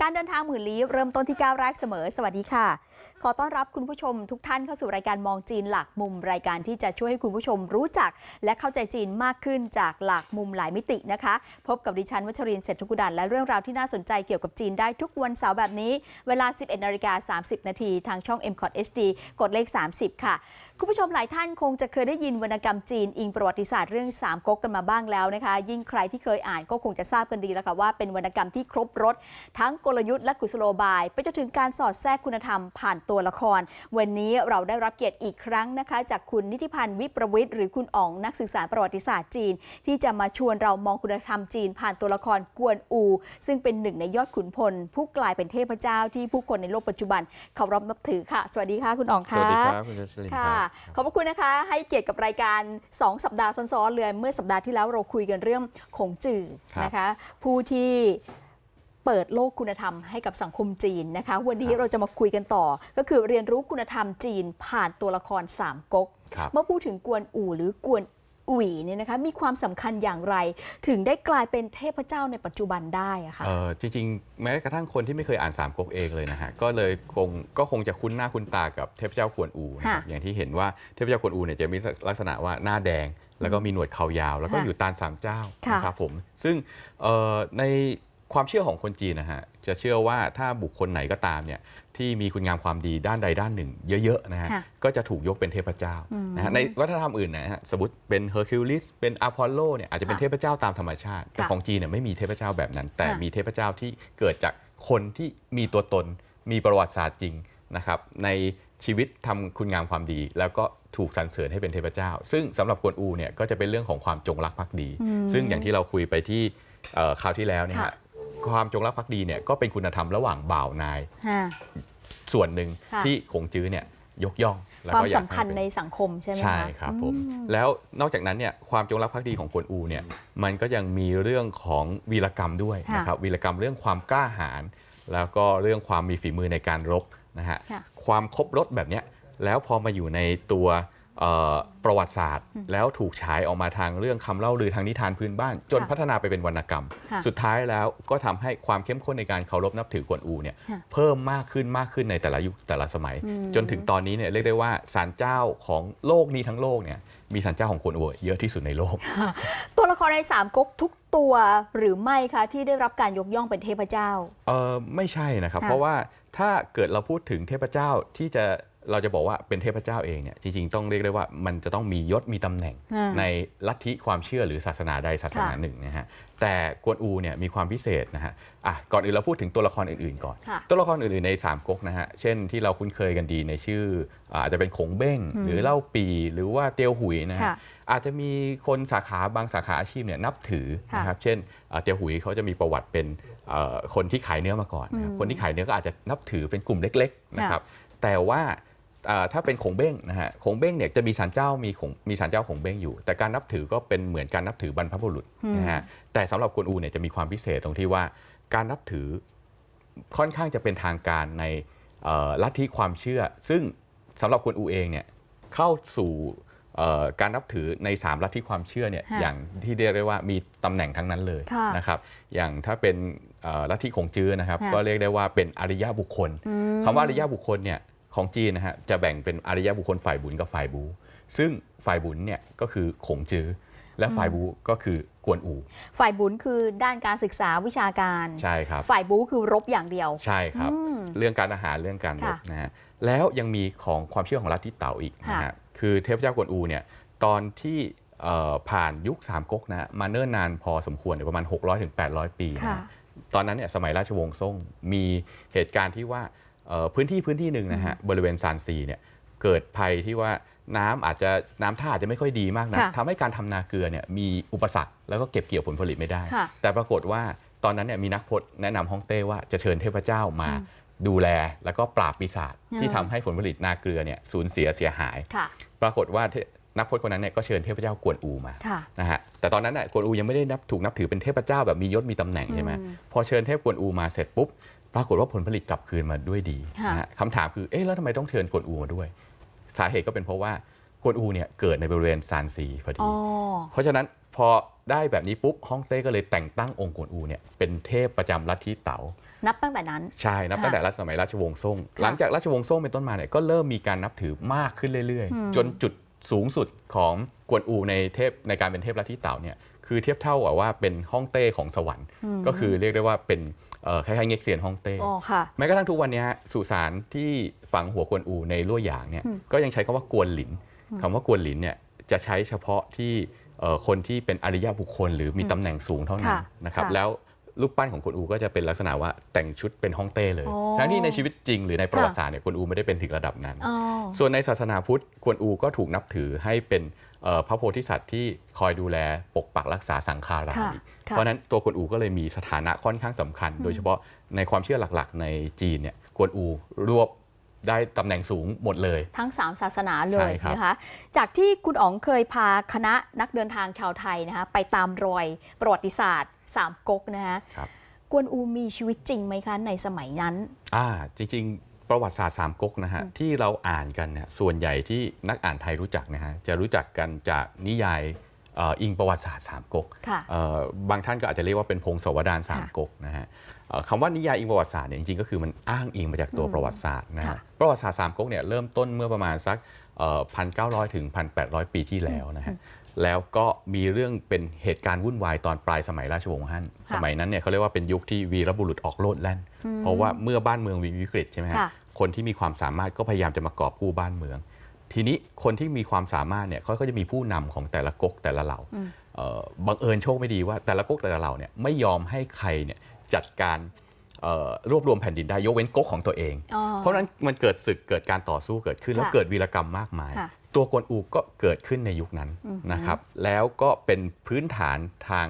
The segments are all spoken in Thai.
การเดินทางหมื่นลี้เริ่มต้นที่ก้าวแรกเสมอ สวัสดีค่ะ ขอต้อนรับคุณผู้ชมทุกท่านเข้าสู่รายการมองจีนหลากมุมรายการที่จะช่วยให้คุณผู้ชมรู้จัก และเข้าใจจีนมากขึ้นจากหลากมุมหลายมิตินะคะ พบกับดิฉันวัชรินเศรษฐกุดันและเรื่องราวที่น่าสนใจเกี่ยวกับจีนได้ทุกวันเสาร์แบบนี้ เวลา 11นาฬิกา30 นาทีทางช่อง m c o t HD กดเลข 30 ค่ะ คุณผู้ชมหลายท่านคงจะเคยได้ยินวรรณกรรมจีน อิงประวัติศาสตร์เรื่องสามก๊กกันมาบ้างแล้วนะคะ ยิ่งใครที่เคยอ่านก็คงจะทราบกันดีแล้วค่ะว่าเป็นวรรณกรรมที่ครบรถทั้งกลยุทธ์และกุศโลบาย ไปจนถึงการสอดแทรกคุณธรรมผ่านตัวละคร วันนี้เราได้รับเกียรติอีกครั้งนะคะ จากคุณนิติพันธ์วิประวิทย์หรือคุณอ๋องนักศึกษาประวัติศาสตร์จีน ที่จะมาชวนเรามองคุณธรรมจีน ผ่านตัวละครกวนอู ซึ่งเป็นหนึ่งในยอดขุนพล ผู้กลายเป็นเทพเจ้าที่ผู้คนในโลกปัจจุบันเคารพนับถือค่ะ สวัสดีค่ะคุณอ๋องสค่ะวัสดีครับคุณจัสลินคค่ะรับขอบพระคุณนะคะ ให้เกียรติกับรายการ 2 สัปดาห์ซ้อนๆเลยเมื่อสัปดาห์ที่แล้วเราคุยกันเรื่องขงจื่อครับนะคะ ผู้ที่ เปิดโลกคุณธรรมให้กับสังคมจีนนะคะ วันนี้ครับเราจะมาคุยกันต่อ ก็คือเรียนรู้คุณธรรมจีนผ่านตัวละครสามก๊กครับเมื่อพูดถึงกวนอู่หรือกวนอุ๋ยเนี่ยนะคะมีความสำคัญอย่างไร ถึงได้กลายเป็นเทพเจ้าในปัจจุบันได้อะค่ะเออจริงๆ แม้กระทั่งคนที่ไม่เคยอ่านสามก๊กเองเลยนะฮะก็เลยคงก็คงจะคุ้นหน้าคุ้นตากับเทพเจ้ากวนอูนะครับค่ะอย่างที่เห็นว่าเทพเจ้ากวนอูเนี่ยจะมีลักษณะว่าหน้าแดง แล้วก็มีหนวดเขายาว แล้วก็ค่ะอยู่ตานสามเจ้าค่ะนะครับผมซึ่งเอ่อใน ความเชื่อของคนจีนนะฮะจะเชื่อว่าถ้าบุคคลไหนก็ตามเนี่ยที่มีคุณงามความดีด้านใดด้านหนึ่ง เยอะๆนะฮะค่ะก็จะถูกยกเป็นเทพเจ้าอืมนะฮะในวัฒนธรรมอื่นนะฮะสมมติเป็นเฮอร์คิวลิสเป็นอพอลโลเนี่ยอาจจะเป็นค่ะเทพเจ้าตามธรรมชาติ แต่ค่ะของจีนเนี่ยไม่มีเทพเจ้าแบบนั้น แต่ค่ะ มีเทพเจ้าที่เกิดจากคนที่มีตัวตน มีประวัติศาสตร์จริงนะครับในชีวิตทำคุณงามความดี แล้วก็ถูกสรรเสริญให้เป็นเทพเจ้า ซึ่งสำหรับกวนอูเนี่ยก็จะเป็นเรื่องของความจงรักภักดีอืมซึ่งอย่างที่เราคุยไปที่เอ่อคราวที่แล้วเนี่ยค่ะฮะ ความจงรักภักดีเนี่ยก็เป็นคุณธรรมระหว่างบ่าวนายฮะส่วนหนึ่งค่ะ ที่คงจื้อเนี่ยยกย่องแล้วความก็อยากสำคัญให้เป็นในสังคมใช่ไหมคะใช่ครับผมแล้วนอกจากนั้นเนี่ยความจงรักภักดีของกวนอูเนี่ยมันก็ยังมีเรื่องของวีรกรรมด้วยค่ะนะครับวีรกรรมเรื่องความกล้าหาญแล้วก็เรื่องความมีฝีมือในการรบนะฮะค่ะ ความครบรถแบบเนี้ยแล้วพอมาอยู่ในตัวเอ่อ ประวัติศาสตร์ แล้วถูกฉายออกมาทางเรื่องคำเล่าลือทางนิทานพื้นบ้าน จนค่ะพัฒนาไปเป็นวรรณกรรมค่ะสุดท้ายแล้วก็ทำให้ความเข้มข้นในการเคารพนับถือกวนอูเนี่ยค่ะเพิ่มมากขึ้นมากขึ้นในแต่ละยุคแต่ละสมัยอืมจนถึงตอนนี้เนี่ยเรียกได้ว่าศาลเจ้าของโลกนี้ทั้งโลกเนี่ยมีศาลเจ้าของกวนอูเยอะที่สุดในโลก ตัวละครในสามก๊กทุกตัวหรือไม่คะที่ได้รับการยกย่องเป็นเทพเจ้าเออไม่ใช่นะครับค่ะเพราะว่าถ้าเกิดเราพูดถึงเทพเจ้าที่จะ เราจะบอกว่าเป็นเทพเจ้าเองเนี่ยจริงๆต้องเรียกได้ว่ามันจะต้องมียศมีตำแหน่งอ่าในลัทธิความเชื่อหรือศาสนาใดศาสนาค่ะหนึ่งนะฮะแต่กวนอูเนี่ยมีความพิเศษนะฮะอะก่อนอื่นเราพูดถึงตัวละครอื่นๆก่อนค่ะตัวละครอื่นๆในสามก๊กนะฮะเช่นที่เราคุ้นเคยกันดีในชื่ออ่าอาจจะเป็นขงเบ้งอืมหรือเล่าปีหรือว่าเตียวหุยนะฮะค่ะอาจจะมีคนสาขาบางสาขาอาชีพเนี่ยนับถือค่ะนะครับเช่นอ่าเตียวหุยเขาจะมีประวัติเป็นเอ่อคนที่ขายเนื้อมาก่อนนะครับอืมคนที่ขายเนื้อก็อาจจะนับถือเป็นกลุ่มเล็กๆนะครับแต่ว่าอ่า ถ้าเป็นขงเบ้งนะฮะขงเบ้งเนี่ยจะมีศาลเจ้ามีขงมีศาลเจ้าขงเบ้งอยู่ แต่การนับถือก็เป็นเหมือนการนับถือบรรพบุรุษนะฮะแต่สำหรับกวนอูเนี่ยจะมีความพิเศษตรงที่ว่า การนับถือค่อนข้างจะเป็นทางการในเอ่อลัทธิความเชื่อ ซึ่งสำหรับกวนอูเองเนี่ยเข้าสู่เอ่อการนับถือใน 3 ลัทธิความเชื่อเนี่ยค่ะอย่างที่เรียกได้ว่ามีตำแหน่งทั้งนั้นเลยค่ะนะครับอย่างถ้าเป็นเอ่อลัทธิของจื้อนะครับค่ะก็เรียกได้ว่าเป็นอริยบุคคลอืมคำว่าอริยบุคคลเนี่ย ของจีนนะฮะจะแบ่งเป็นอริยบุคคลฝ่ายบุญกับฝ่ายบู ซึ่งฝ่ายบุญเนี่ยก็คือขงจื้อและฝ่ายบูก็คือกวนอูฝ่ายบุญคือด้านการศึกษาวิชาการใช่ครับฝ่ายบู๊คือรบอย่างเดียวใช่ครับอืมเรื่องการอาหารเรื่องการรบค่ะนะฮะแล้วยังมีของความเชื่อของลัทธิเต๋าอีกนะค่ะฮะคือเทพเจ้ากวนอูเนี่ยตอนที่เอ่อผ่านยุคสามก๊กนะฮะมาเนิ่นนานพอสมควรเนี่ยประมาณ 600-800ถึง800ปีนะค่ะฮะตอนนั้นเนี่ยสมัยราชวงศ์ซ่งมีเหตุการณ์ที่ว่าเอ่อ พื้นที่พื้นที่หนึ่งนะฮะบริเวณซานซีเนี่ยเกิดภัยที่ว่าน้ำอาจจะน้ำท่าอาจจะไม่ค่อยดีมากนะค่ะทำให้การทำนาเกลือเนี่ยมีอุปสรรคแล้วก็เก็บเกี่ยวผลผลิตไม่ได้ค่ะแต่ปรากฏว่าตอนนั้นเนี่ยมีนักพจน์แนะนำฮ่องเต้ว่าจะเชิญเทพเจ้ามาดูแลแล้วก็ปราบปีศาจอืมที่ทำให้ผลผลิตนาเกลือเนี่ยสูญเสียเสียหายค่ะปรากฏว่าเทนักพจน์คนนั้นเนี่ยก็เชิญเทพเจ้ากวนอูมาค่ะนะฮะแต่ตอนนั้นน่ะกวนอูยังไม่ได้นับถูกนับถือเป็นเทพเจ้าแบบมียศมีตำแหน่งใช่ไหมอืมพอเชิญเทพกวนอูมาเสร็จปุ๊บ ปรากฏว่าผลผลิตกลับคืนมาด้วยดีค่ะนะฮะคำถามคือเอ๊ะแล้วทำไมต้องเชิญกวนอูมาด้วย สาเหตุก็เป็นเพราะว่ากวนอูเนี่ยเกิดในบริเวณซานซีพอดีอ๋อเพราะฉะนั้นพอได้แบบนี้ปุ๊บฮ่องเต้ก็เลยแต่งตั้งองค์กวนอูเนี่ยเป็นเทพประจำลัทธิเต๋า นับตั้งแต่นั้น ใช่ นับค่ะตั้งแต่รัชสมัยราชวงศ์ซ่งค่ะหลังจากราชวงศ์ซ่งเป็นต้นมาเนี่ยก็เริ่มมีการนับถือมากขึ้นเรื่อยอืม ๆ จนจุดสูงสุดของกวนอูในเทพในการเป็นเทพลัทธิเต่าเนี่ยคือเทียบเท่ากับว่าเป็นฮ่องเต้ของสวรรค์มก็คือเรียกได้ว่าเป็นเอ่อ คล้ายๆเง็กเซียนฮ่องเต้อ๋อค่ะแม้กระทั่งทุกวันนี้ฮะสุสานที่ฝังหัวกวนอูในลั่วหยางเนี่ยอืมก็ยังใช้คำว่ากวนหลินคำว่ากวนหลินเนี่ยจะใช้เฉพาะที่เอ่อคนที่เป็นอริยบุคคล หรือมีตำแหน่งสูงเท่านั้นค่ะนะครับค่ะแล้วรูปปั้นของกวนอูก็จะเป็นลักษณะว่าแต่งชุดเป็นฮ่องเต้เลยอ๋อทั้งที่ในชีวิตจริงหรือในประวัติค่ะศาสตร์เนี่ยกวนอูไม่ได้เป็นถึงระดับนั้นอ๋อส่วนในศาสนาพุทธกวนอูก็ถูกนับถือให้เป็นเอ่อ พระโพธิสัตว์ที่คอยดูแลปกปักรักษาสังฆาราค่ะอีกค่ะเพราะฉะนั้นตัวกวนอูก็เลยมีสถานะค่อนข้างสำคัญ โดยเฉพาะในความเชื่อหลักๆ ในจีนเนี่ยกวนอูรวบได้ตำแหน่งสูงหมดเลย ทั้ง 3 ศาสนาเลใช่ยครับนะคะจากที่คุณอ๋องเคยพาคณะนักเดินทางชาวไทยนะคะไปตามรอยประวัติศาสตร์สามก๊กนะคะครับกวนอูมีชีวิตจริงไหมคะในสมัยนั้น อ่าจริงๆ ประวัติศาสตร์สามก๊กนะฮะที่เราอ่านกันเนี่ยส่วนใหญ่ที่นักอ่านไทยรู้จักนะฮะจะรู้จักกันจากนิยายเอ่ออิงประวัติศาสตร์สามก๊กค่ะเอ่อบางท่านก็อาจจะเรียกว่าเป็นพงศาวดารสามค่ะก๊กนะฮะเอ่อคำว่านิยายอิงประวัติศาสตร์เนี่ยจริงๆก็คือมันอ้างอิงมาจากตัวอืมประวัติศาสตร์นะค่ะฮะประวัติศาสตร์สามก๊กเนี่ยเริ่มต้นเมื่อประมาณสักพันเก้าร้อยถึงพันแปดร้อยปีที่แล้วนะฮะ แล้วก็มีเรื่องเป็นเหตุการณ์วุ่นวายตอนปลายสมัยราชวงศ์ฮั่น สมัยนั้นเนี่ยเขาเรียกว่าเป็นยุคที่วีรบุรุษออกโลดแล่น เพราะว่าเมื่อบ้านเมืองมีวิกฤตใช่ไหมฮะค่ะคนที่มีความสามารถก็พยายามจะมากอบกู้บ้านเมือง ทีนี้คนที่มีความสามารถเนี่ยเขาก็จะมีผู้นำของแต่ละก๊กแต่ละเหล่าอืมเอ่อบังเอิญโชคไม่ดีว่าแต่ละก๊กแต่ละเหล่าเนี่ยไม่ยอมให้ใครเนี่ยจัดการเอ่อรวบรวมแผ่นดินได้ยกเว้นก๊กของตัวเองอ๋อเพราะฉะนั้นมันเกิดศึกเกิดการต่อสู้เกิดขึ้นแล้วค่ะเกิดวีรกรรมมากมายค่ะ ตัวกวนอูก็เกิดขึ้นในยุคนั้นอือหือนะครับ แล้วก็เป็นพื้นฐานทาง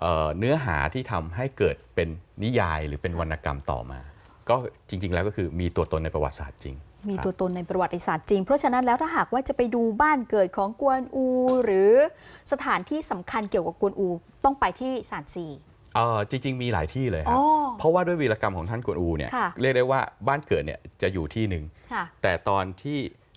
เอ่อเนื้อหาที่ทำให้เกิดเป็นนิยายหรือเป็นวรรณกรรมต่อมา ก็จริง ๆ แล้วก็คือมีตัวตนในประวัติศาสตร์จริง มีครับตัวตนในประวัติศาสตร์จริง เพราะฉะนั้นแล้วถ้าหากว่าจะไปดูบ้านเกิดของกวนอู หรือสถานที่สำคัญเกี่ยวกับกวนอู ต้องไปที่สานซีเออจริง ๆ มีหลายที่เลยคอ๋รัอบเพราะว่าด้วยวีรกรรมของท่านกวนอูเนี่ยค่ะเรียกได้ว่าบ้านเกิดเนี่ยจะอยู่ที่หนึ่งค่ะแต่ตอนที่เอ่อ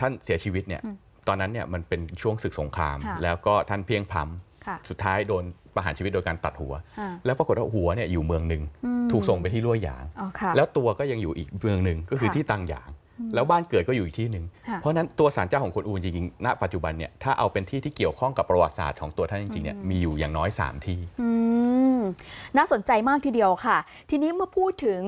ท่านเสียชีวิตเนี่ยอืมตอนนั้นเนี่ยมันเป็นช่วงศึกสงครามค่ะแล้วก็ท่านเพลียงพล้ค่ะำสุดท้ายโดนประหารชีวิตโดยการตัดหัวอ่าแล้วปรากฏว่าหัวเนี่ยอยู่เมืองหนึ่งอืมถูกส่งไปที่ลั่วหยางอ๋อค่ะแล้วตัวก็ยังอยู่อีกเมืองหนึ่งก็คือค่ะที่ตังหยาง แล้วบ้านเกิดก็อยู่อีกที่หนึ่งค่ะเพราะฉะนั้นตัวศาลเจ้าของคนอูจริงๆณปัจจุบันเนี่ยถ้าเอาเป็นที่ที่เกี่ยวข้องกับประวัติศาสตร์ของตัวท่านจริงๆเนี่ยมีอยู่อย่างน้อย 3 ที่อืมน่าสนใจมากทีเดียวค่ะ ทีนี้เมื่อพูดถึง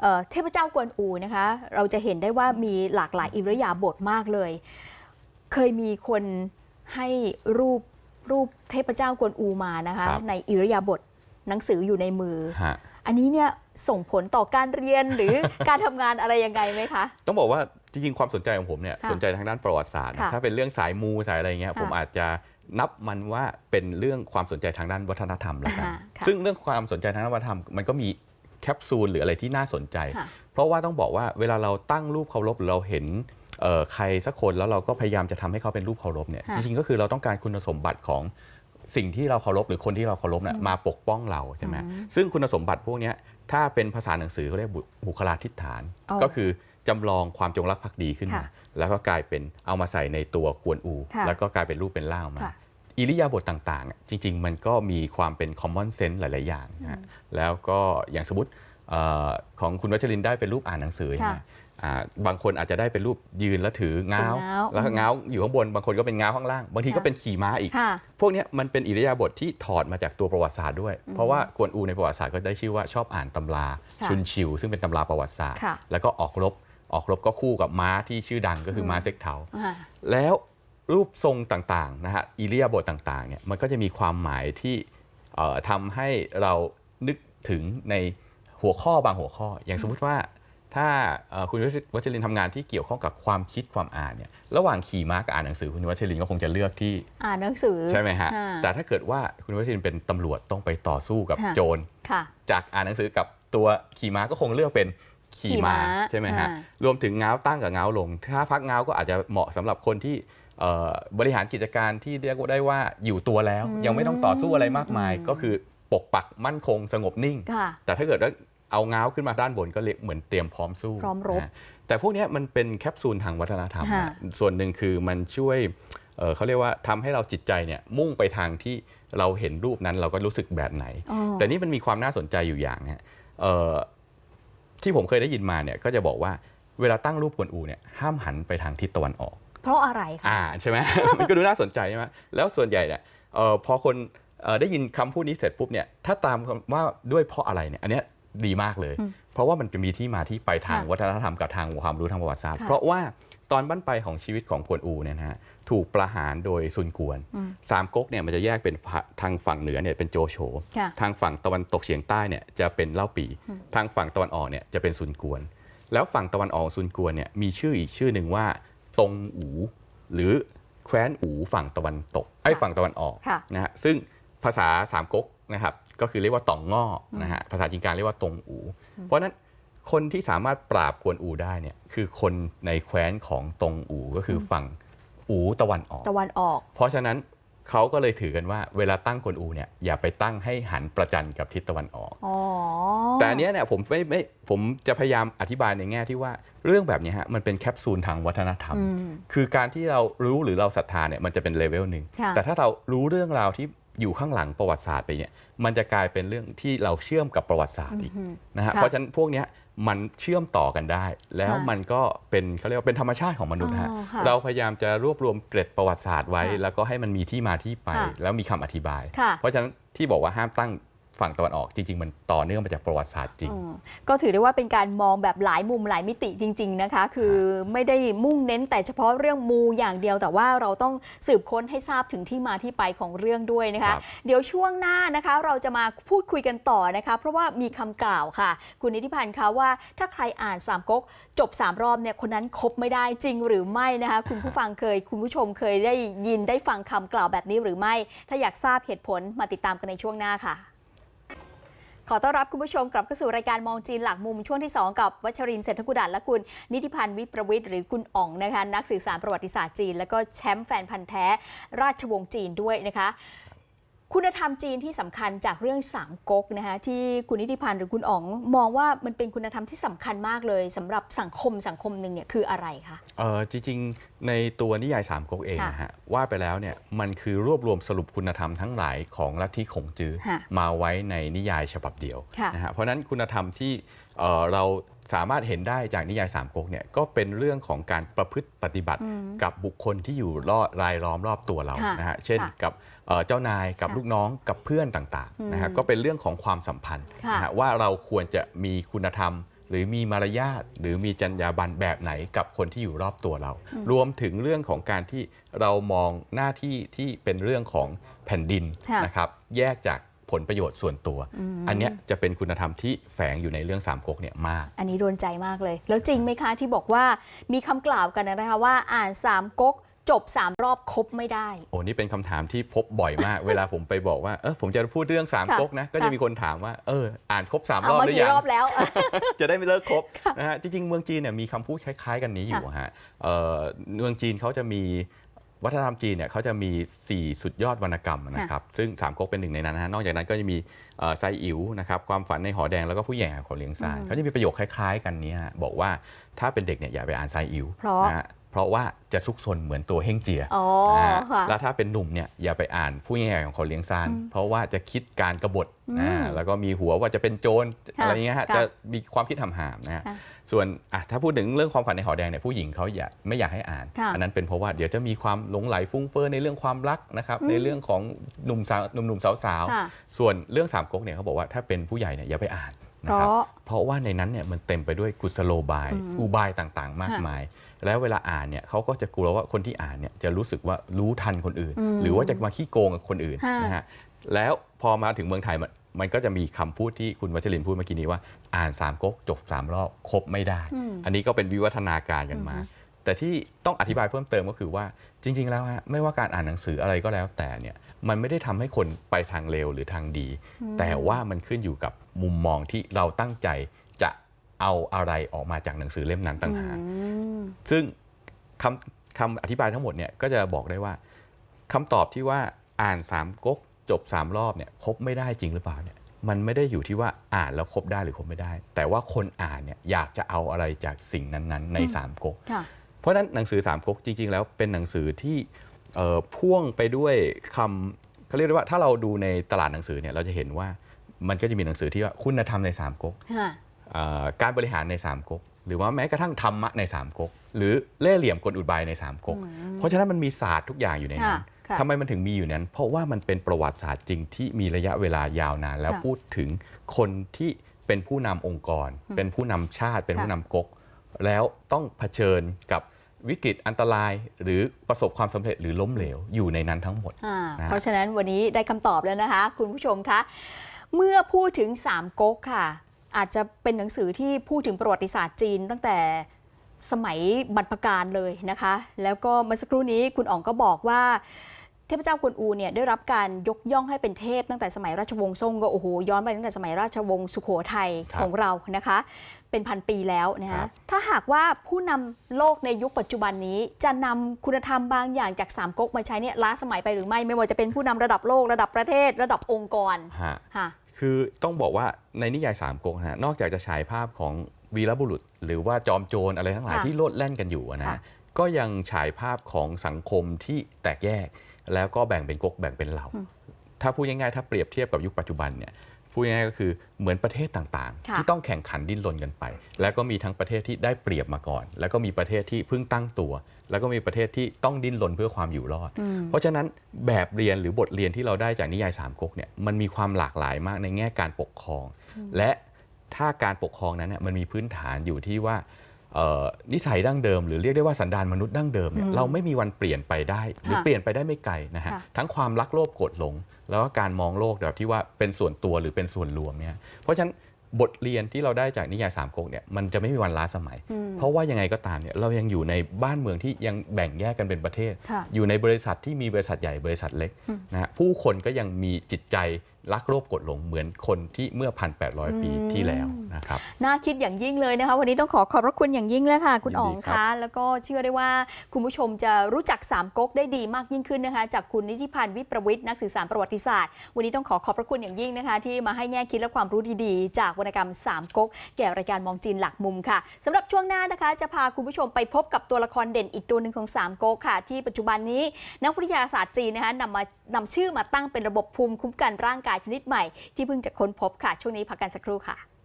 เอ่อเทพเจ้ากวนอูนะคะ เราจะเห็นได้ว่ามีหลากหลายอิริยาบถมากเลย เคยมีคนให้รูปรูปเทพเจ้ากวนอูมานะคะครับในอิริยาบถหนังสืออยู่ในมือฮะอันนี้เนี่ยส่งผลต่อการเรียนหรือการทำงานอะไรยังไงไหมคะ ต้องบอกว่าจริงๆความสนใจของผมเนี่ยค่ะสนใจทางด้านประวัติศาสตร์นะค่ะถ้าเป็นเรื่องสายมูสายอะไรเงี้ยค่ะผมอาจจะนับมันว่าเป็นเรื่องความสนใจทางด้านวัฒนธรรมแล้วกันอ่าค่ะซึ่งเรื่องความสนใจทางด้านวัฒนธรรมมันก็มี แคปซูลหรืออะไรที่น่าสนใจค่ะเพราะว่าต้องบอกว่าเวลาเราตั้งรูปเคารพหรือเราเห็นเอ่อใครสักคนแล้วเราก็พยายามจะทำให้เขาเป็นรูปเคารพเนี่ยค่ะจริงๆก็คือเราต้องการคุณสมบัติของสิ่งที่เราเคารพหรือคนที่เราเคารพเนี่ยมาปกป้องเราใช่ไหมอืมซึ่งคุณสมบัติพวกเนี้ยถ้าเป็นภาษาหนังสือเขาเรียกบุบุคลาธิฐานอ๋อก็คือจำลองความจงรักภักดีขึ้นมาค่ะแล้วก็กลายเป็นเอามาใส่ในตัวกวนอูค่ะแล้วก็กลายเป็นรูปเป็นร่างออกมาค่ะ อิริยาบถต่างๆอะจริง ๆ มันก็มีความเป็น common sense หลาย ๆ อย่างนะฮะแล้วก็อย่างสมมติเอ่อของคุณวัชรินทร์ได้เป็นรูปอ่านหนังสือใช่ไหมค่ะอ่าบางคนอาจจะได้เป็นรูปยืนแล้วถือง้าว ถือง้าวแล้วก็ง้าวอยู่ข้างบน บางคนก็เป็นง้าวข้างล่าง บางทีก็ค่ะ เป็นขี่ม้าอีก ค่ะ พวกเนี้ยมันเป็นอิริยาบถที่ถอดมาจากตัวประวัติศาสตร์ด้วย เพราะว่ากวนอูในประวัติศาสตร์ก็ได้ชื่อว่าชอบอ่านตำราค่ะชุนชิว ซึ่งเป็นตำราประวัติศาสตร์ ค่ะ แล้วก็ออกรบออกรบก็คู่กับม้าที่ชื่อดังก็คือม้าเซ็กเทา อ่า แล้ว รูปทรงต่างๆนะฮะอิริยาบถต่างๆเนี่ยมันก็จะมีความหมายที่เอ่อทำให้เรานึกถึงในหัวข้อบางหัวข้อ อย่างสมมุติว่าถ้าเอ่อคุณวัชรินทร์ทำงานที่เกี่ยวข้องกับความคิดความอ่านเนี่ยระหว่างขี่ม้ากับอ่านหนังสือคุณวัชรินทร์ก็คงจะเลือกที่อ่านหนังสือใช่ไหมฮะอ่าแต่ถ้าเกิดว่าคุณวัชรินทร์เป็นตำรวจต้องไปต่อสู้กับค่ะโจรค่ะจากอ่านหนังสือกับตัวขี่ม้าก็คงเลือกเป็นขี่ม้าขี่ม้าใช่ไหมฮะอ่ารวมถึงง้าวตั้งกับง้าวลง ถ้าพักง้าวก็อาจจะเหมาะสำหรับคนที่เอ่อ บริหารกิจการที่เรียกว่าได้ว่าอยู่ตัวแล้ว ยังไม่ต้องต่อสู้อะไรมากมาย ก็คือปกปักมั่นคงสงบนิ่งค่ะแต่ถ้าเกิดว่าเอาง้าวขึ้นมาด้านบนก็เรียกเหมือนเตรียมพร้อมสู้พร้อมรบนะฮะแต่พวกเนี้ยมันเป็นแคปซูลทางวัฒนธรรมค่ะนะส่วนหนึ่งคือมันช่วยเอ่อเขาเรียกว่าทำให้เราจิตใจเนี่ยมุ่งไปทางที่เราเห็นรูปนั้นเราก็รู้สึกแบบไหนอ๋อแต่นี่มันมีความน่าสนใจอยู่อย่างฮะเอ่อที่ผมเคยได้ยินมาเนี่ยก็จะบอกว่าเวลาตั้งรูปกวนอูเนี่ยห้ามหันไปทางทิศตะวันออก เพราะอะไรคะอ่าใช่ไหม มันก็ดูน่าสนใจใช่ไหมแล้วส่วนใหญ่เนี่ยเอ่อพอคนเอ่อได้ยินคำพูดนี้เสร็จปุ๊บเนี่ยถ้าตามคำว่าด้วยเพราะอะไรเนี่ยอันเนี้ยดีมากเลยอืมเพราะว่ามันจะมีที่มาที่ไปทางค่ะวัฒนธรรมกับทางความรู้ทางประวัติศาสตร์ ค่ะ เพราะว่าตอนบั้นปลายของชีวิตของกวนอูเนี่ยนะฮะถูกประหารโดยซุนกวนอืมสามก๊กเนี่ยมันจะแยกเป็นพะทางฝั่งเหนือเนี่ยเป็นโจโฉ ค่ะ ทางฝั่งตะวันตกเฉียงใต้เนี่ยจะเป็นเล่าปีอืมทางฝั่งตะวันออกเนี่ยจะเป็นซุนกวน แล้วฝั่งตะวันออกซุนกวนเนี่ยมีชื่ออีกชื่อหนึ่งว่า ตงอูหรือแคว้นอูฝั่งตะวันตกไอ้ยฝั่งตะวันออกค่ะนะฮะซึ่งภาษาสามก๊กนะครับก็คือเรียกว่าตองง่อนะฮะภาษาจีนกลางเรียกว่าตงอู เพราะฉะนั้นคนที่สามารถปราบกวนอูได้เนี่ยคือคนในแคว้นของตงอูก็คือฝั่งอูตะวันออกตะวันออก เพราะฉะนั้น เขาก็เลยถือกันว่าเวลาตั้งกวนอูเนี่ยอย่าไปตั้งให้หันประจันกับทิศตะวันออกอ๋อแต่อันเนี้ยเนี่ยผมไม่ไม่ผมจะพยายามอธิบายในแง่ที่ว่าเรื่องแบบเนี้ยฮะมันเป็นแคปซูลทางวัฒนธรรมอืมคือการที่เรารู้หรือเราศรัทธาเนี่ยมันจะเป็นเลเวลหนึ่งค่ะแต่ถ้าเรารู้เรื่องราวที่ อยู่ข้างหลังประวัติศาสตร์ไปเนี่ยมันจะกลายเป็นเรื่องที่เราเชื่อมกับประวัติศาสตร์อีกอืมนะฮะค่ะเพราะฉะนั้นพวกเนี้ยมันเชื่อมต่อกันได้ แล้วค่ะมันก็เป็นเขาเรียกว่าเป็นธรรมชาติของมนุษย์ฮะอ๋อค่ะเราพยายามจะรวบรวมเกร็ดประวัติศาสตร์ไว้ค่ะแล้วก็ให้มันมีที่มาที่ไปค่ะแล้วมีคำอธิบายค่ะเพราะฉะนั้นที่บอกว่าห้ามตั้ง ฝั่งตะวันออกจริง ๆ มันต่อเนื่องมาจากประวัติศาสตร์จริงอืมก็ถือได้ว่าเป็นการมองแบบหลายมุมหลายมิติจริง ๆนะคะ คือไม่ได้มุ่งเน้นแต่เฉพาะเรื่องมูอย่างเดียว แต่ว่าเราต้องสืบค้นให้ทราบถึงที่มาที่ไปของเรื่องด้วยนะคะครับเดี๋ยวช่วงหน้านะคะ เราจะมาพูดคุยกันต่อนะคะ เพราะว่ามีคำกล่าวค่ะ คุณนิติพันธ์คะว่าถ้าใครอ่านสามก๊กจบ 3 รอบเนี่ยคนนั้นคบไม่ได้จริงหรือไม่นะคะ คุณผู้ฟังเคย คุณผู้ชมเคยได้ยินได้ฟังคำกล่าวแบบนี้หรือไม่ ถ้าอยากทราบเหตุผลมาติดตามกันในช่วงหน้าค่ะ ขอต้อนรับคุณผู้ชมกลับเข้าสู่รายการมองจีนหลักมุมช่วงที่ 2 กับวัชรินทร์เศรษฐกุดันและคุณนิติพันธ์วิประวิทย์หรือคุณอ๋องนะคะนักสื่อสารประวัติศาสตร์จีน แล้วก็แชมป์แฟนพันธ์แท้ ราชวงศ์จีนด้วยนะคะ คุณธรรมจีนที่สำคัญจากเรื่องสามก๊กนะคะที่คุณนิติพันธ์หรือคุณอ๋องมองว่ามันเป็นคุณธรรมที่สำคัญมากเลยสำหรับสังคมสังคมหนึ่งเนี่ยคืออะไรคะเออจริงๆ ในตัวนิยายสามก๊กเองค่ะนะฮะว่าไปแล้วเนี่ยมันคือรวบรวมสรุปคุณธรรมทั้งหลายของลัทธิขงจื้อค่ะมาไว้ในนิยายฉบับเดียวค่ะนะฮะเพราะฉะนั้นคุณธรรมที่เอ่อเรา สามารถเห็นได้จากนิยายสามก๊กเนี่ยก็เป็นเรื่องของการประพฤติปฏิบัติอืมกับบุคคลที่อยู่รอบรายล้อมรอบตัวเราค่ะนะฮะเช่นค่ะกับเอ่อเจ้านายกับค่ะลูกน้องกับเพื่อนต่างๆนะฮะอืมก็เป็นเรื่องของความสัมพันธ์ค่ะนะฮะว่าเราควรจะมีคุณธรรม หรือมีมารยาทหรือมีจรรยาบรรณแบบไหนกับคนที่อยู่รอบตัวเรา รวมถึงเรื่องของการที่เรามองหน้าที่ที่เป็นเรื่องของแผ่นดินค่ะนะครับแยกจาก ผลประโยชน์ส่วนตัวอืมอันเนี้ยจะเป็นคุณธรรมที่แฝงอยู่ในเรื่องสามก๊กเนี่ยมาก อันนี้โดนใจมากเลย แล้วจริงไหมคะที่บอกว่ามีคำกล่าวกันนะคะว่าอ่านสามก๊กจบสามรอบครบไม่ได้ โอ้นี่เป็นคำถามที่พบบ่อยมาก เวลาผมไปบอกว่าเออผมจะพูดเรื่องสามค่ะก๊กนะก็ค่ะจะมีคนถามว่าเอออ่านครบสามรเอาอบมาหรือกี่ยังรอบแล้ว จะได้ไม่เลิกครบนะฮะจริงๆเมืองจีนเนี่ยมีคำพูดคล้ายๆ กันนี้อยู่ฮะเอ่อเมืองจีนเขาจะมี วัฒนธรรมจีนเนี่ยเขาจะมี 4 สุดยอดวรรณกรรมนะครับ ซึ่งสามก๊กเป็นหนึ่งในนั้นนะฮะนอกจากนั้นก็จะมีเอ่อไซอิ๋วนะครับความฝันในหอแดงแล้วก็ผู้ใหญ่แห่งเขาเลี้ยงซานอืมเขาจะมีประโยคคล้าย ๆ กันเนี้ฮะบอกว่าถ้าเป็นเด็กเนี่ยอย่าไปอ่านไซอิ๋วเพราะนะฮะ เพราะว่าจะซุกซนเหมือนตัวเฮ่งเจียอ๋อนะฮะค่ะแล้วถ้าเป็นหนุ่มเนี่ยอย่าไปอ่านผู้ใหญ่ของคนเลี้ยงซานอืมเพราะว่าจะคิดการกบฏอืมนะแล้วก็มีหัวว่าจะเป็นโจรค่ะอะไรเงี้ยฮะค่ะจะมีความคิดหำๆนะฮะค่ะส่วนอะถ้าพูดถึงเรื่องความฝันในหอแดงเนี่ยผู้หญิงเขาอยากไม่อยากให้อ่านค่ะอันนั้นเป็นเพราะว่าเดี๋ยวจะมีความหลงไหลฟุ้งเฟ้อในเรื่องความรักนะครับอืมในเรื่องของหนุ่มสาวหนุ่มๆสาวค่ะๆส่วนเรื่องสามก๊กเนี่ยเขาบอกว่าถ้าเป็นผู้ใหญ่เนี่ยอย่าไปอ่านเพนะครับราะเพราะว่าในนั้นเนี่ยมันเต็มไปด้วยกุศโลบายอืมอุบายต่างๆ มากค่ะมาย แล้วเวลาอ่านเนี่ยเขาก็จะกลัวว่าคนที่อ่านเนี่ยจะรู้สึกว่ารู้ทันคนอื่นอืมหรือว่าจะมาขี้โกงกับคนอื่นค่ะนะฮะแล้วพอมาถึงเมืองไทยมันมันก็จะมีคำพูดที่คุณวัชรินทร์พูดเมื่อกี้นี้ว่าอ่านสามก๊กจบสามรอบครบไม่ได้อืมอันนี้ก็เป็นวิวัฒนาการกันมาอือฮึแต่ที่ต้องอธิบายเพิ่มเติมก็คือว่าจริง ๆ แล้วฮะไม่ว่าการอ่านหนังสืออะไรก็แล้วแต่เนี่ยมันไม่ได้ทำให้คนไปทางเลวหรือทางดี แต่ว่ามันขึ้นอยู่กับมุมมองที่เราตั้งใจจะ เอาอะไรออกมาจากหนังสือเล่มนั้นต่างหากอืมซึ่งคำคำอธิบายทั้งหมดเนี่ยก็จะบอกได้ว่าคำตอบที่ว่าอ่านสามก๊กจบสามรอบเนี่ยครบไม่ได้จริงหรือเปล่าเนี่ยมันไม่ได้อยู่ที่ว่าอ่านแล้วครบได้หรือครบไม่ได้ แต่ว่าคนอ่านเนี่ยอยากจะเอาอะไรจากสิ่งนั้นๆ ในอืมสามก๊กค่ะเพราะฉะนั้นหนังสือสามก๊กจริง ๆ แล้วเป็นหนังสือที่เอ่อพ่วงไปด้วยคำเขาเรียกได้ว่าถ้าเราดูในตลาดหนังสือเนี่ยเราจะเห็นว่ามันก็จะมีหนังสือที่ว่าคุณธรรมในสามก๊กค่ะเอ่อ การบริหารในสามก๊กหรือว่าแม้กระทั่งธรรมะในสามก๊กหรือเล่ห์เหลี่ยมกลอุบายในสามก๊กเพราะฉะนั้นมันมีศาสตร์ทุกอย่างอยู่ในนั้นค่ะค่ะทำไมมันถึงมีอยู่นั้น เพราะว่ามันเป็นประวัติศาสตร์จริงที่มีระยะเวลายาวนาน แล้วค่ะพูดถึงคนที่เป็นผู้นำองค์กร เป็นผู้นำชาติ เป็นค่ะผู้นำก๊กแล้วต้องเผชิญกับวิกฤตอันตรายหรือประสบความสำเร็จหรือล้มเหลวอยู่ในนั้นทั้งหมดอ่านะฮะเพราะฉะนั้นวันนี้ได้คำตอบแล้วนะคะ คุณผู้ชมคะ เมื่อพูดถึงสามก๊กค่ะ อาจจะเป็นหนังสือที่พูดถึงประวัติศาสตร์จีนตั้งแต่สมัยบรรพกาลเลยนะคะ แล้วก็เมื่อสักครู่นี้คุณอ๋องก็บอกว่า เทพเจ้ากวนอูเนี่ยได้รับการยกย่องให้เป็นเทพ ตั้งแต่สมัยราชวงศ์ซ่งก็โอ้โหย้อนไปตั้งแต่สมัยราชวงศ์สุโขทัยครับของเรานะคะ เป็นพันปีแล้วนะครัคะบถ้าหากว่าผู้นำโลกในยุคปัจจุบันนี้จะนำคุณธรรมบางอย่างจากสามก๊กมาใช้เนี่ยล้าสมัยไปหรือไม่ไม่ว่าจะเป็นผู้นำระดับโลกระดับประเทศ ระดับองค์กรฮะค่ะ คือต้องบอกว่าในนิยายสามก๊กฮะนอกจากจะฉายภาพของวีรบุรุษ หรือว่าจอมโจรอะไรทั้งหลายค่ะที่โลดแล่นกันอยู่อะนะค่ะฮะก็ยังฉายภาพของสังคมที่แตกแยก แล้วก็แบ่งเป็นก๊กแบ่งเป็นเหล่าถ้าพูดง่ายๆถ้าเปรียบเทียบกับยุคปัจจุบันเนี่ย พูดง่ายๆก็คือเหมือนประเทศต่างค่ะๆที่ต้องแข่งขันดิ้นรนกันไป แล้วก็มีทั้งประเทศที่ได้เปรียบมาก่อน แล้วก็มีประเทศที่เพิ่งตั้งตัว แล้วก็มีประเทศที่ต้องดิ้นรนเพื่อความอยู่รอดเพราะฉะนั้นแบบเรียนหรือบทเรียนที่เราได้จากนิยายสามก๊กเนี่ยมันมีความหลากหลายมากในแง่การปกครอง และถ้าการปกครองนั้นเนี่ยมันมีพื้นฐานอยู่ที่ว่าเอ่อ นิสัยดั้งเดิม หรือเรียกได้ว่าสันดานมนุษย์ดั้งเดิมเนี่ยเราไม่มีวันเปลี่ยนไปได้ หรือค่ะเปลี่ยนไปได้ไม่ไกลนะฮะค่ะทั้งความรักโลภโกรธหลง แล้วก็การมองโลกแบบที่ว่าเป็นส่วนตัวหรือเป็นส่วนรวมเนี่ยเพราะฉะนั้นบทเรียนที่เราได้จากนิยายสามก๊กเนี่ยมันจะไม่มีวันล้าสมัย เพราะว่ายังไงก็ตามเนี่ยเรายังอยู่ในบ้านเมืองที่ยังแบ่งแยกกันเป็นประเทศค่ะอยู่ในบริษัทที่มีบริษัทใหญ่บริษัทเล็กนะฮะผู้คนก็ยังมีจิตใจ รักโลภโกรธหลงเหมือนคนที่เมื่อ 1,800 ปีที่แล้วนะครับ น่าคิดอย่างยิ่งเลยนะคะ วันนี้ต้องขอขอบพระคุณอย่างยิ่งเลยค่ะ คุณยินดีอ๋องครัคะบแล้วก็เชื่อได้ว่าคุณผู้ชมจะรู้จักสามก๊กได้ดีมากยิ่งขึ้นนะคะ จากคุณนิติพันธ์วิประวิทย์นักสื่อสารประวัติศาสตร์ วันนี้ต้องขอขอบพระคุณอย่างยิ่งนะคะ ที่มาให้แง่คิดและความรู้ดีๆ จากวรรณกรรมสามก๊กแก่รายการมองจีนหลักมุมค่ะสำหรับช่วงหน้านะคะ จะพาคุณผู้ชมไปพบกับตัวละครเด่นอีกตัวหนึ่งของสามก๊กค่ะ ที่ปัจจุบันนี้นักวิทยาศาสตร์จีนนะคะนำมานำชื่อมาตั้งเป็นระบบภูมิคุ้มกันร่างกายชนิดใหม่ที่เพิ่งจะค้นพบค่ะ ช่วงนี้พักกันสักครู่ค่ะ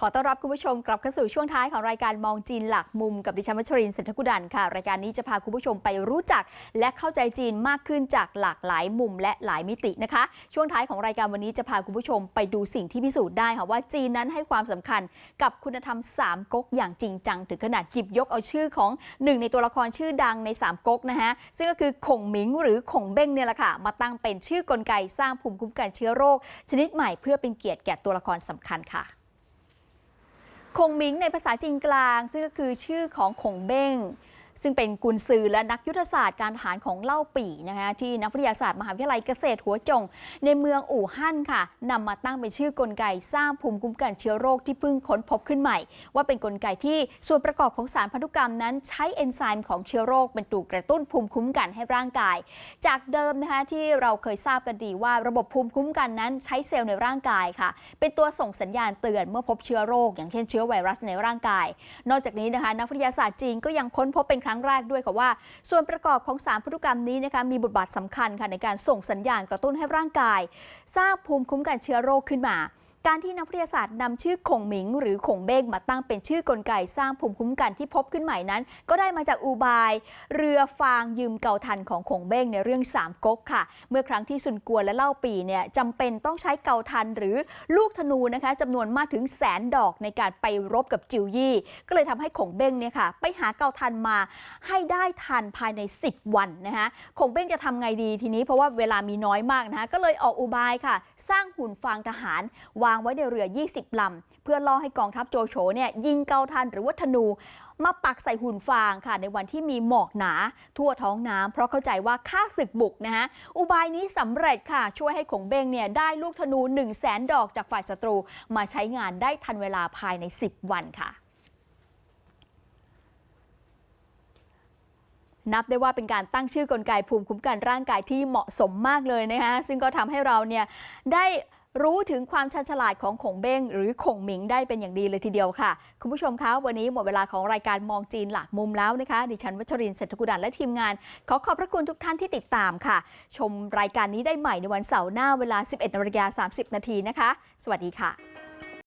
ขอต้อนรับคุณผู้ชมกลับเข้าสู่ช่วงท้ายของรายการมองจีนหลักมุมกับดิฉันวัชรินเศรษฐกุดันค่ะ รายการนี้จะพาคุณผู้ชมไปรู้จัก และเข้าใจจีนมากขึ้นจากหลากหลายมุมและหลายมิตินะคะ ช่วงท้ายของรายการวันนี้จะพาคุณผู้ชมไปดูสิ่งที่พิสูจน์ได้ค่ะว่าจีนนั้นให้ความสำคัญกับคุณธรรมสามก๊กอย่างจริงจัง ถึงขนาดหยิบยกเอาชื่อของหนึ่งในตัวละครชื่อดังในสามก๊กนะฮะซึ่งก็คือข่งหมิงหรือข่งเบ้งเนี่ยแหละค่ะมาตั้งเป็นชื่อกลไกสร้างภูมิคุ้มกันเชื้อโรค ชนิดใหม่เพื่อเป็นเกียรติแก่ตัวละครสำคัญค่ะ คงมิงในภาษาจีนกลาง ซึ่งก็คือชื่อของคงเบ้ง ซึ่งเป็นกุนซือและนักยุทธศาสตร์การทหารของเล่าปี่นะคะที่นักวิทยาศาสตร์มหาวิทยาลัยเกษตรหัวจง ในเมืองอู่ฮั่นค่ะนำมาตั้งเป็นชื่อกลไกสร้างภูมิคุ้มกันเชื้อโรคที่เพิ่งค้นพบขึ้นใหม่ ว่าเป็นกลไกที่ส่วนประกอบของสารพันธุกรรมนั้น ใช้เอนไซม์ของเชื้อโรคเป็นตัวกระตุ้นภูมิคุ้มกันให้ร่างกาย จากเดิมนะคะที่เราเคยทราบกันดีว่าระบบภูมิคุ้มกันนั้นใช้เซลล์ในร่างกายค่ะ เป็นตัวส่งสัญญาณเตือนเมื่อพบเชื้อโรค อย่างเช่นเชื้อไวรัสในร่างกาย นอกจากนี้นะคะนักวิทยาศาสตร์จีนก็ยังค้นพบเป็นครั้งแรกด้วยค่ะว่า ส่วนประกอบของสารพันธุกรรมนี้นะคะมีบทบาทสำคัญค่ะในการส่งสัญญาณกระตุ้นให้ร่างกาย สร้างภูมิคุ้มกันเชื้อโรคขึ้นมา การที่นักวิทยาศาสตร์นำชื่อขงหมิง หรือขงเบ้งมาตั้งเป็นชื่อกลไกสร้างภูมิคุ้มกันที่พบขึ้นใหม่นั้น ก็ได้มาจากอูบาย เรือฟางยืมเกาทันของขงเบ้งในเรื่องสามก๊กค่ะ เมื่อครั้งที่ซุนกวนและเล่าปีเนี่ยจำเป็นต้องใช้เกาทันหรือลูกธนูนะคะจำนวนมากถึงแสนดอกในการไปรบกับจิวยี่ ก็เลยทำให้ขงเบ้งเนี่ยค่ะไปหาเกาทันมาให้ได้ทันภายใน 10 วันนะคะขงเบ้งจะทำไงดีทีนี้เพราะว่าเวลามีน้อยมากนะคะก็เลยออกอุบายค่ะ สร้างหุ่นฟางทหาร วางไว้ในเรือ 20 ลำ เพื่อล่อให้กองทัพโจโฉเนี่ยยิงเกาทันหรือว่าธนู มาปักใส่หุ่นฟางค่ะ ในวันที่มีหมอกหนา ทั่วท้องน้ำเพราะเข้าใจว่าข้าศึกบุกนะฮะอุบายนี้สำเร็จค่ะ ช่วยให้ขงเบงเนี่ยได้ลูกธนู 1 0 0 0 0แสนดอกจากฝ่ายศัตรู มาใช้งานได้ทันเวลาภายใน 10 วันค่ะ นับได้ว่าเป็นการตั้งชื่อกลไกภูมิคุ้มกันร่างกายที่เหมาะสมมากเลยนะคะซึ่งก็ทำให้เราเนี่ยได้รู้ถึงความชันฉลาดของขงเบ้ง หรือขงหมิงได้เป็นอย่างดีเลยทีเดียวค่ะ คุณผู้ชมคะวันนี้หมดเวลาของรายการมองจีนหลากมุมแล้วนะคะ ดิฉันวัชรินทร์เศรษฐกุดันและทีมงาน ขอขอบพระคุณทุกท่านที่ติดตามค่ะ ชมรายการนี้ได้ใหม่ในวันเสาร์หน้าเวลา 11นาฬิกา30 นาทีนะคะ สวัสดีค่ะ